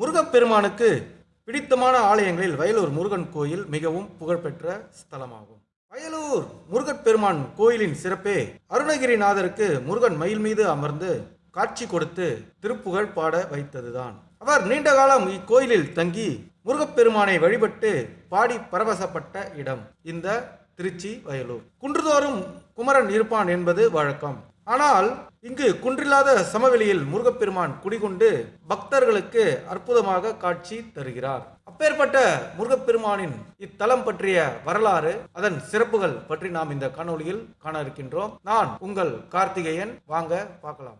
முருகப்பெருமானுக்கு பிடித்தமான ஆலயங்களில் வயலூர் முருகன் கோயில் மிகவும் புகழ்பெற்ற ஸ்தலமாகும். வயலூர் முருகப்பெருமான் கோயிலின் சிறப்பே அருணகிரிநாதருக்கு முருகன் மயில் மீது அமர்ந்து காட்சி கொடுத்து திருப்புகழ் பாட வைத்ததுதான். அவர் நீண்ட காலம் இக்கோயிலில் தங்கி முருகப்பெருமானை வழிபட்டு பாடி பரவசப்பட்ட இடம். இந்த திருச்சி வயலூர். குன்றுதோறும் குமரன் இருப்பான் என்பது வழக்கம். ஆனால் இங்கு குன்றில்லாத சமவெளியில் முருகப்பெருமான் குடிகொண்டு பக்தர்களுக்கு அற்புதமாக காட்சி தருகிறார். அப்பேற்பட்ட முருகப்பெருமானின் இத்தலம் பற்றிய வரலாறு அதன் சிறப்புகள் பற்றி நாம் இந்த காணொளியில் காண இருக்கின்றோம். நான் உங்கள் கார்த்திகேயன். வாங்க பார்க்கலாம்.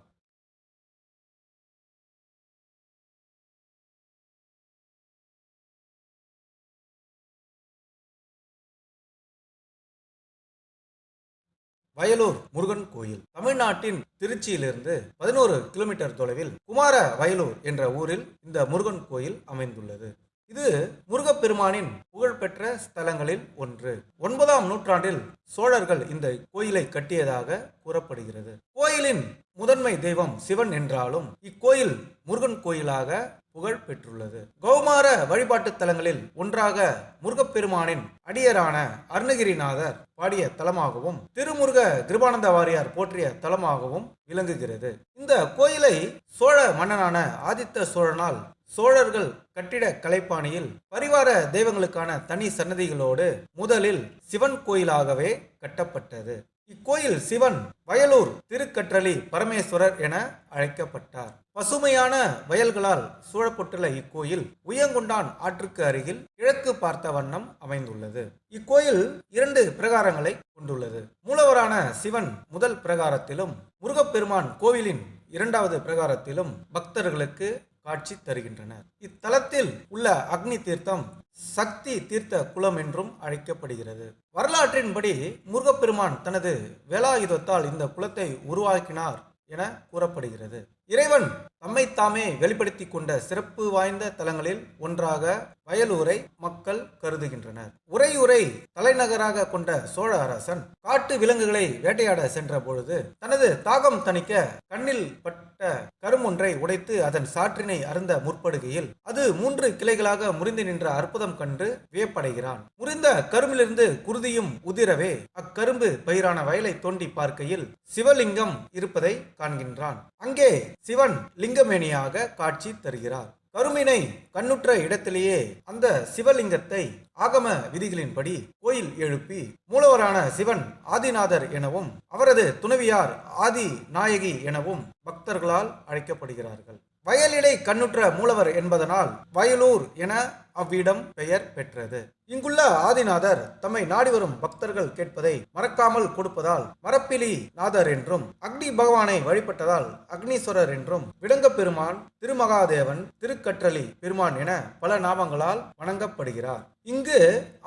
வயலூர் முருகன் கோயில். தமிழ்நாட்டின் திருச்சியிலிருந்து பதினோரு கிலோமீட்டர் தொலைவில் குமார வயலூர் என்ற ஊரில் இந்த முருகன் கோயில் அமைந்துள்ளது. இது முருகப்பெருமானின் புகழ்பெற்ற ஸ்தலங்களில் ஒன்று. ஒன்பதாம் நூற்றாண்டில் சோழர்கள் இந்த கோயிலை கட்டியதாக கூறப்படுகிறது. கோயிலின் முதன்மை தெய்வம் சிவன் என்றாலும் இக்கோயில் முருகன் கோயிலாக புகழ் பெற்றுள்ளது. கௌமார வழிபாட்டு தலங்களில் ஒன்றாக முருகப்பெருமானின் அடியரான அருணகிரிநாதர் பாடிய தலமாகவும் திருமுருக கிருபானந்த வாரியார் போற்றிய தலமாகவும் விளங்குகிறது. இந்த கோயிலை சோழ மன்னனான ஆதித்த சோழனால் சோழர்கள் கட்டிட கலைப்பாணியில் பரிவார தெய்வங்களுக்கான தனி சன்னதிகளோடு முதலில் சிவன் கோயிலாகவே கட்டப்பட்டது. இக்கோயில் சிவன் வயலூர் திருக்கற்றளி பரமேஸ்வரர் என அழைக்கப்பட்டார். பசுமையான வயல்களால் சூழப்பட்டுள்ள இக்கோயில் உயங்குண்டான் ஆற்றுக்கு அருகில் கிழக்கு பார்த்த வண்ணம் அமைந்துள்ளது. இக்கோயில் இரண்டு பிரகாரங்களை கொண்டுள்ளது. மூலவரான சிவன் முதல் பிரகாரத்திலும் முருகப்பெருமான் கோவிலின் இரண்டாவது பிரகாரத்திலும் பக்தர்களுக்கு காட்சி தருகின்றனர். இத்தலத்தில் உள்ள அக்னி தீர்த்தம் சக்தி தீர்த்த குளம் என்றும் அழைக்கப்படுகிறது. வரலாற்றின்படி முருகப்பெருமான் தனது வேலாயுதத்தால் இந்த குளத்தை உருவாக்கினார் என கூறப்படுகிறது. இறைவன் தம்மைத்தாமே வெளிப்படுத்தி கொண்ட சிறப்பு வாய்ந்த தலங்களில் ஒன்றாக வயலூரை மக்கள் கருதுகின்றனர். உரையுரை தலைநகராக கொண்ட சோழ அரசன் காட்டு விலங்குகளை வேட்டையாட சென்ற பொழுது தனது தாகம் தணிக்க கண்ணில் பட்ட கருமொன்றை உடைத்து அதன் சாற்றினை அருந்த முற்படுகையில் அது மூன்று கிளைகளாக முறிந்து நின்ற அற்புதம் கண்டு வியப்படைகிறான். முறிந்த கரும்பிலிருந்து குருதியும் உதிரவே அக்கரும்பு பயிரான வயலை தோண்டி பார்க்கையில் சிவலிங்கம் இருப்பதை காண்கின்றான். அங்கே சிவன் லிங்கமேனியாக காட்சி தருகிறார். கருமினை கண்ணுற்ற இடத்திலேயே அந்த சிவலிங்கத்தை ஆகம விதிகளின்படி கோயில் எழுப்பி மூலவரான சிவன் ஆதிநாதர் எனவும் அவரது துணைவியார் ஆதி நாயகி எனவும் பக்தர்களால் அழைக்கப்படுகிறார்கள். வயலிடை கண்ணுற்ற மூலவர் என்பதனால் வயலூர் என அவ்விடம் பெயர் பெற்றது. இங்குள்ள ஆதிநாதர் தம்மை நாடி வரும் பக்தர்கள் கேட்பதை மறக்காமல் கொடுப்பதால் மரப்பிலி நாதர் என்றும் அக்னி பகவானை வழிபட்டதால் அக்னீஸ்வரர் என்றும் விடங்க பெருமான் திருமகாதேவன் திருக்கற்றளி பெருமான் என பல நாமங்களால் வணங்கப்படுகிறார். இங்கு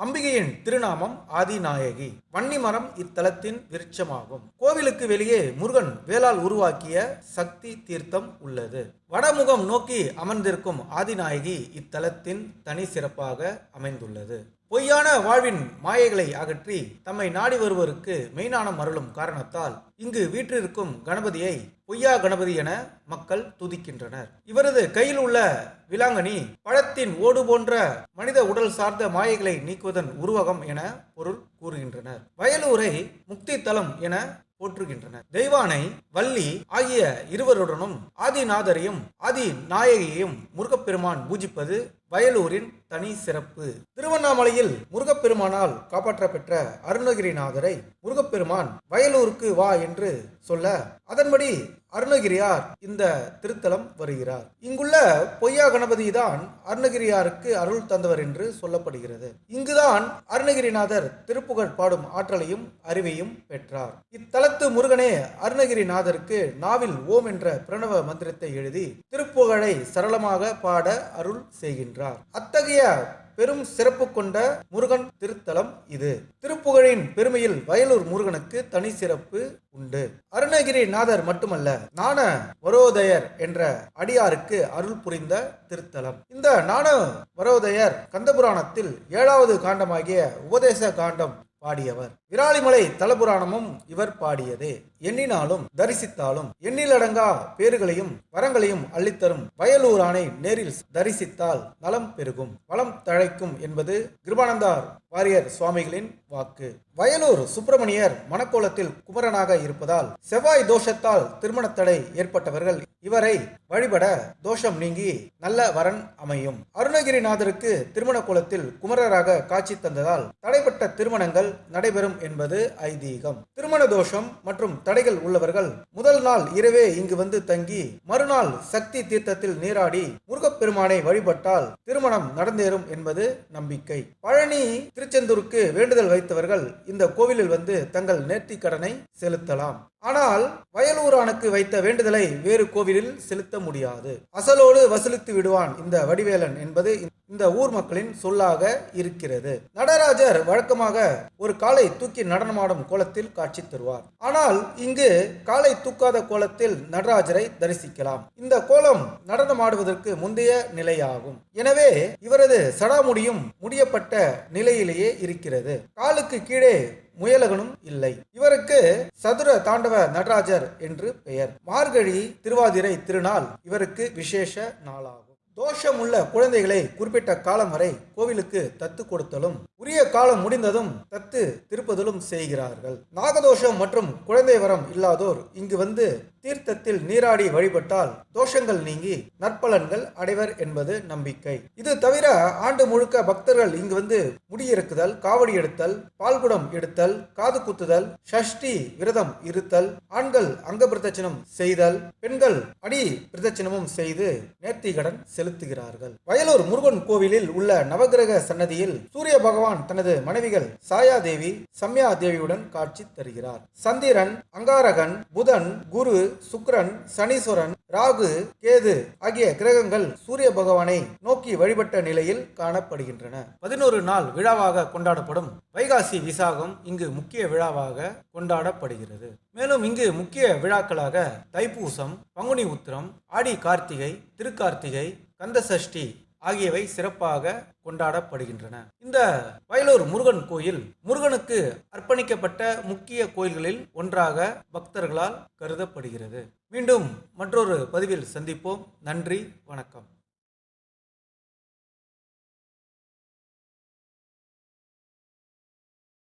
அம்பிகையின் திருநாமம் ஆதிநாயகி. வன்னிமரம் இத்தலத்தின் விருட்சமாகும். கோவிலுக்கு வெளியே முருகன் வேளால் உருவாக்கிய சக்தி தீர்த்தம் உள்ளது. வடமுகம் நோக்கி அமர்ந்திருக்கும் ஆதிநாயகி இத்தலத்தின் தன் சிறப்பாக அமைந்துள்ளது. பொய்யான வாழ்வின் மாயைகளை அகற்றி தம்மை நாடி வருவருக்கு மெய்ஞானம் அருளும் காரணத்தால் இங்கு வீற்றிருக்கும் கணபதியை பொய்யா கணபதி என மக்கள் துதிக்கின்றனர். இவரது கையில் உள்ள விலாங்கனி பழத்தின் ஓடு போன்ற மனித உடல் சார்ந்த மாயைகளை நீக்குவதன் உருவகம் என பொருள் கூறுகின்றனர். வயலூரை முக்தி தலம் என போற்றுகின்றனர். தெய்வானை வள்ளி ஆகிய இருவருடனும் ஆதிநாதரையும் ஆதி நாயகியையும் முருகப்பெருமான் பூஜிப்பது வயலூரின் தனி சிறப்பு. திருவண்ணாமலையில் முருகப்பெருமானால் காப்பாற்றப்பெற்ற அருணகிரிநாதரை முருகப்பெருமான் வயலூருக்கு வா என்று சொல்ல அதன்படி அருணகிரியார் இந்த திருத்தலம் வருகிறார். இங்குள்ள பொய்யா கணபதி தான் அருணகிரியாருக்கு அருள் தந்தவர் என்று சொல்லப்படுகிறது. இங்குதான் அருணகிரிநாதர் திருப்புகழ் பாடும் ஆற்றலையும் அறிவையும் பெற்றார். இத்தலத்து முருகனே அருணகிரிநாதருக்கு நாவில் ஓம் என்ற பிரணவ மந்திரத்தை எழுதி திருப்புகழை சரளமாக பாட அருள் செய்கின்றார். அத்தகைய பெரும் சிறப்பு கொண்ட முருகன் திருத்தலம் இது. திருப்புகழின் பெருமையில் வயலூர் முருகனுக்கு தனி சிறப்பு உண்டு. அருணகிரி நாதர் மட்டுமல்ல நாண வரோதயர் என்ற அடியாருக்கு அருள் புரிந்த திருத்தலம். இந்த நாண வரோதயர் கந்தபுராணத்தில் ஏழாவது காண்டமாகிய உபதேச காண்டம் பாடியவர். விராலிமலை தலபுராணமும் இவர் பாடியதே. எண்ணினாலும் தரிசித்தாலும் எண்ணிலடங்கா பேறுகளையும் வரங்களையும் அள்ளித்தரும் வயலூரானை நேரில் தரிசித்தால் நலம் பெருகும் வளம் தழைக்கும் என்பது கிருபானந்தார் வாரியர் சுவாமிகளின் வாக்கு. வயலூர் சுப்பிரமணியர் மணக்கோலத்தில் குமரனாக இருப்பதால் செவ்வாய் தோஷத்தால் திருமணத்தடை ஏற்பட்டவர்கள் இவரை வழிபட தோஷம் நீங்கி நல்ல வரன் அமையும். அருணகிரிநாதருக்கு திருமண கோலத்தில் குமரராக காட்சி தந்ததால் தடைப்பட்ட திருமணங்கள் நடைபெறும் என்பது ஐதீகம். திருமண தோஷம் மற்றும் தடைகள் உள்ளவர்கள் முதல் நாள் இரவே இங்கு வந்து தங்கி மறுநாள் சக்தி தீர்த்தத்தில் நீராடி முருக முருகப்பெருமானை வழிபட்டால் திருமணம் நடந்தேறும் என்பது நம்பிக்கை. பழனி திருச்செந்தூருக்கு வேண்டுதல் வைத்தவர்கள் இந்த கோவிலில் வந்து தங்கள் நேர்த்தி கடனை செலுத்தலாம். ஆனால் வயலூரானுக்கு வைத்த வேண்டுதலை வேறு கோவிலில் செலுத்த முடியாது. அசலோடு வசூலித்து விடுவான் இந்த வடிவேலன் என்பது இந்த ஊர் மக்களின் சொல்லாக இருக்கிறது. நடராஜர் வழக்கமாக ஒரு காலை தூக்கி நடனமாடும் கோலத்தில் காட்சி தருவார். ஆனால் இங்கு காலை தூக்காத கோலத்தில் நடராஜரை தரிசிக்கலாம். இந்த கோலம் நடனமாடுவதற்கு முந்தைய நிலையாகும். எனவே இவரது சடாமுடியும் முடியப்பட்ட நிலையிலேயே இருக்கிறது. காலுக்கு கீழே முயலகனும் இல்லை. இவருக்கு சதுர தாண்டவ நடராஜர் என்று பெயர். மார்கழி திருவாதிரை திருநாள் இவருக்கு விசேஷ நாளாகும். தோஷமுள்ள குழந்தைகளை குறிப்பிட்ட காலம் வரை கோவிலுக்கு தத்து கொடுத்தலும் உரிய காலம் முடிந்ததும் தத்து திருப்பதலும் செய்கிறார்கள். நாகதோஷம் மற்றும் குழந்தை வரம் இல்லாதோர் இங்கு வந்து தீர்த்தத்தில் நீராடி வழிபட்டால் தோஷங்கள் நீங்கி நற்பலன்கள் அடைவர் என்பது நம்பிக்கை. இது தவிர ஆண்டு முழுக்க பக்தர்கள் இங்கு வந்து முடியிறக்குதல் காவடி எடுத்தல் பால்குடம் எடுத்தல் காது குத்துதல் ஷஷ்டி விரதம் இருத்தல் ஆண்கள் அங்க பிரதட்சணம் செய்தல் பெண்கள் அடி பிரதட்சணமும் செய்து நேர்த்திகடன் செலுத்துகிறார்கள். வயலூர் முருகன் கோவிலில் உள்ள நவகிரக சன்னதியில் சூரிய பகவான் தனது மனைவிகள் சாயா தேவி சம்யா தேவியுடன் காட்சி தருகிறார். சந்திரன் அங்காரகன் புதன் குரு சுக்ரன் சனீஸ்வரன் ராகு கேது ஆகிய கிரகங்கள் சூரிய பகவானை நோக்கி வழிபட்ட நிலையில் காணப்படுகின்றன. பதினோரு நாள் விழாவாக கொண்டாடப்படும் வைகாசி விசாகம் இங்கு முக்கிய விழாவாக கொண்டாடப்படுகிறது. மேலும் இங்கு முக்கிய விழாக்களாக தைப்பூசம் பங்குனி உத்திரம் ஆடி கார்த்திகை திருக்கார்த்திகை கந்தசஷ்டி ஆகியவை சிறப்பாக கொண்டாடப்படுகின்றன. இந்த வயலூர் முருகன் கோயில் முருகனுக்கு அர்ப்பணிக்கப்பட்ட முக்கிய கோயில்களில் ஒன்றாக பக்தர்களால் கருதப்படுகிறது. மீண்டும் மற்றொரு பதிவில் சந்திப்போம். நன்றி வணக்கம்.